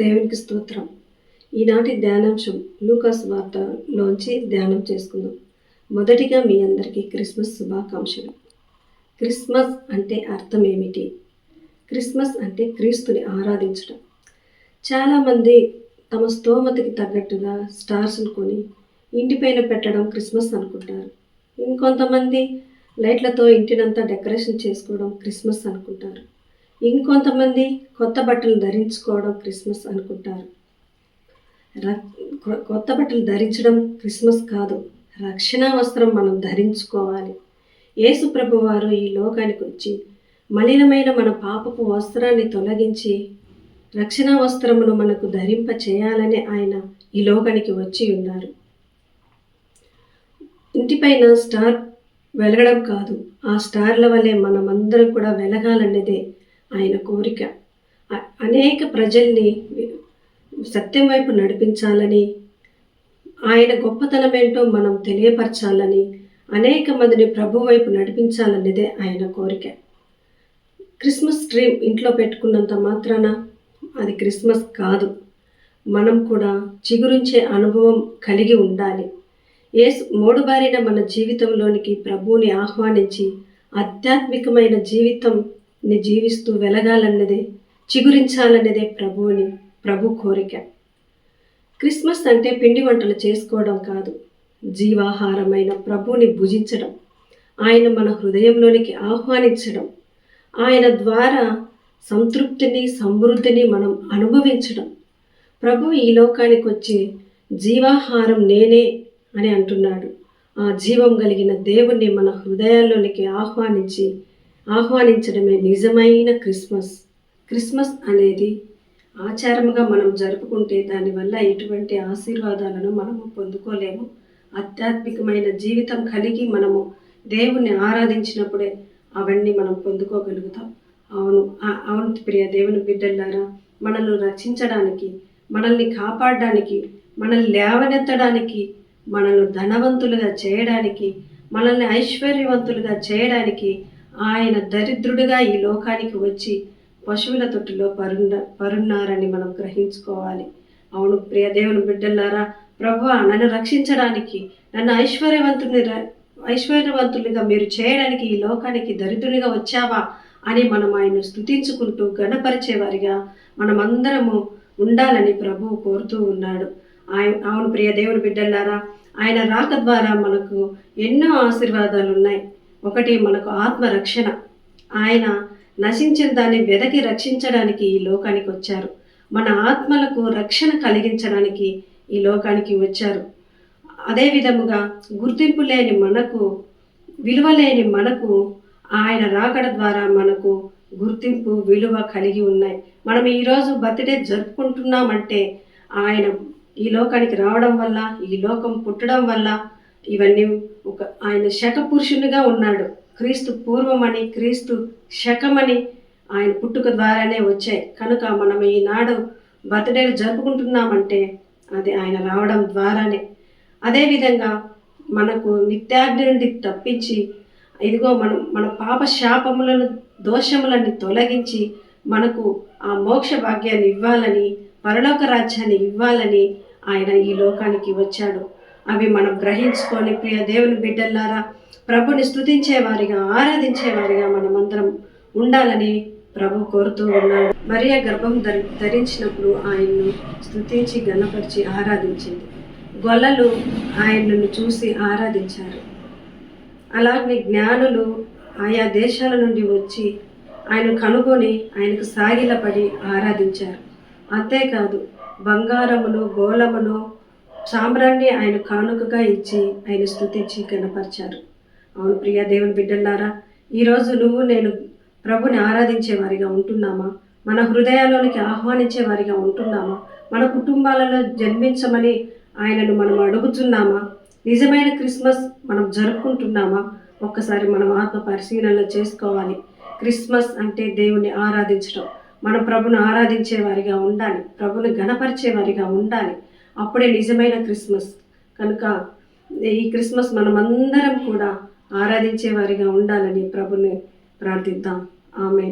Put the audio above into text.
దేవునికి స్తోత్రం. ఈనాటి ధ్యానాంశం లూకాస్ వార్తలోంచి ధ్యానం చేసుకుందాం. మొదటిగా మీ అందరికీ క్రిస్మస్ శుభాకాంక్షలు. క్రిస్మస్ అంటే అర్థం ఏమిటి క్రిస్మస్ అంటే క్రీస్తుని ఆరాధించడం చాలామంది తమ స్తోమతకి తగ్గట్టుగా స్టార్స్ను కొని ఇంటిపైన పెట్టడం క్రిస్మస్ అనుకుంటారు. ఇంకొంతమంది లైట్లతో ఇంటినంతా డెకరేషన్ చేసుకోవడం క్రిస్మస్ అనుకుంటారు. ఇంకొంతమంది కొత్త బట్టలు ధరించుకోవడం క్రిస్మస్ అనుకుంటారు. కొత్త బట్టలు ధరించడం క్రిస్మస్ కాదు. రక్షణ వస్త్రం మనం ధరించుకోవాలి. యేసు ప్రభువారు ఈ లోకానికి వచ్చి మలినమైన మన పాపపు వస్త్రాన్ని తొలగించి రక్షణ వస్త్రమును మనకు ధరింప చేయాలని ఆయన ఈ లోకానికి వచ్చి ఉన్నారు. ఇంటిపైన స్టార్ వెలగడం కాదు ఆ స్టార్ల వల్లే మనమందరం కూడా వెలగాలన్నదే ఆయన కోరిక. అనేక ప్రజల్ని సత్యం వైపు నడిపించాలని ఆయన గొప్పతనమేంటో మనం తెలియపరచాలని అనేక మందిని ప్రభు వైపు నడిపించాలన్నదే ఆయన కోరిక. క్రిస్మస్ ట్రీ ఇంట్లో పెట్టుకున్నంత మాత్రాన అది క్రిస్మస్ కాదు. మనం కూడా చిగురించే అనుభవం కలిగి ఉండాలి. యేసు మూడుబారిన మన జీవితంలోనికి ప్రభువుని ఆహ్వానించి ఆధ్యాత్మికమైన జీవితంని జీవిస్తూ వెలగాలన్నదే చిగురించాలన్నదే ప్రభువుని ప్రభు కోరిక. క్రిస్మస్ అంటే పిండి వంటలు చేసుకోవడం కాదు. జీవాహారమైన ప్రభుని భుజించడం ఆయన మన హృదయంలోనికి ఆహ్వానించడం ఆయన ద్వారా సంతృప్తిని సమృద్ధిని మనం అనుభవించడం. ప్రభు ఈ లోకానికి వచ్చి జీవాహారం నేనే అని అంటున్నాడు. ఆ జీవం కలిగిన దేవుణ్ణి మన హృదయాల్లోనికి ఆహ్వానించి ఆహ్వానించడమే నిజమైన క్రిస్మస్. క్రిస్మస్ అనేది ఆచారముగా మనం జరుపుకుంటే దానివల్ల ఎటువంటి ఆశీర్వాదాలను మనము పొందుకోలేము. ఆధ్యాత్మికమైన జీవితం కలిగి మనము దేవుణ్ణి ఆరాధించినప్పుడే అవన్నీ మనం పొందుకోగలుగుతాం. అవును అవును ప్రియ దేవుని బిడ్డలారా మనల్ని రక్షించడానికి మనల్ని కాపాడడానికి మనల్ని లేవనెత్తడానికి మనల్ని ధనవంతులుగా చేయడానికి మనల్ని ఐశ్వర్యవంతులుగా చేయడానికి ఆయన దరిద్రుడిగా ఈ లోకానికి వచ్చి పశువుల తొట్టులో పరున్న పరున్నారని మనం గ్రహించుకోవాలి. అవును ప్రియ దేవుని బిడ్డలారా ప్రభు నన్ను రక్షించడానికి నన్ను ఐశ్వర్యవంతుని ఐశ్వర్యవంతునిగా మీరు చేయడానికి ఈ లోకానికి దరిద్రునిగా వచ్చావా అని మనం ఆయన స్తుతించుకుంటూ గణపరిచేవారిగా మనమందరము ఉండాలని ప్రభువు కోరుతూ ఉన్నాడు. ఆయన అవును ప్రియ దేవుని బిడ్డలారా ఆయన రాక ద్వారా మనకు ఎన్నో ఆశీర్వాదాలు ఉన్నాయి ఒకటి మనకు ఆత్మరక్షణ. ఆయన నశించిన దాన్ని వెదకి రక్షించడానికి ఈ లోకానికి వచ్చారు మన ఆత్మలకు రక్షణ కలిగించడానికి ఈ లోకానికి వచ్చారు. అదే విధముగా గుర్తింపు లేని మనకు విలువ లేని మనకు ఆయన రాకడ ద్వారా మనకు గుర్తింపు విలువ కలిగి ఉన్నాయి. మనం ఈరోజు బర్త్డే జరుపుకుంటున్నామంటే ఆయన ఈ లోకానికి రావడం వల్ల ఈ లోకం పుట్టడం వల్ల ఇవన్నీ ఒక ఆయన శకపురుషునిగా ఉన్నాడు. క్రీస్తు పూర్వమని క్రీస్తు శకమని ఆయన పుట్టుక ద్వారానే వచ్చాయి. కనుక మనం ఈనాడు బర్త్డేలు జరుపుకుంటున్నామంటే అది ఆయన రావడం ద్వారానే. అదేవిధంగా మనకు నిత్యాగ్ని నుండి తప్పించి ఇదిగో మనం మన పాప శాపములను దోషములన్నీ తొలగించి మనకు ఆ మోక్ష భాగ్యాన్ని ఇవ్వాలని పరలోక రాజ్యాన్ని ఇవ్వాలని ఆయన ఈ లోకానికి వచ్చాడు. అవి మనం గ్రహించుకొని ప్రియ దేవుని బిడ్డల్లారా ప్రభుని స్తుతించేవారిగా ఆరాధించేవారిగా మనమందరం ఉండాలని ప్రభు కోరుతూ ఉన్నాడు. మరియ గర్భం ధరించినప్పుడు ఆయన్ను స్తుతించి గణపరిచి ఆరాధించింది. గొల్లలు ఆయనను చూసి ఆరాధించారు. అలాగే జ్ఞానులు ఆయా దేశాల నుండి వచ్చి ఆయన కనుగొని ఆయనకు సాగిలపడి ఆరాధించారు. అంతేకాదు బంగారమును గోళమును సామ్రాన్ని ఆయన కానుకగా ఇచ్చి ఆయన స్థుతించి కనపరిచారు అవును ప్రియ దేవుని బిడ్డలారా ఈరోజు నువ్వు నేను ప్రభుని ఆరాధించే వారిగా ఉంటున్నామా? మన హృదయాల్లోనికి ఆహ్వానించే వారిగా ఉంటున్నామా? మన కుటుంబాలలో జన్మించమని ఆయనను మనం అడుగుతున్నామా? నిజమైన క్రిస్మస్ మనం జరుపుకుంటున్నామా? ఒక్కసారి మనం ఆత్మ పరిశీలన చేసుకోవాలి. క్రిస్మస్ అంటే దేవుని ఆరాధించడం. మన ప్రభును ఆరాధించే వారిగా ఉండాలి. ప్రభుని గణపరిచే వారిగా ఉండాలి. అప్పుడే నిజమైన క్రిస్మస్. కనుక ఈ క్రిస్మస్ మనమందరం కూడా ఆరాధించే వారిగా ఉండాలని ప్రభుని ప్రార్థిద్దాం ఆమె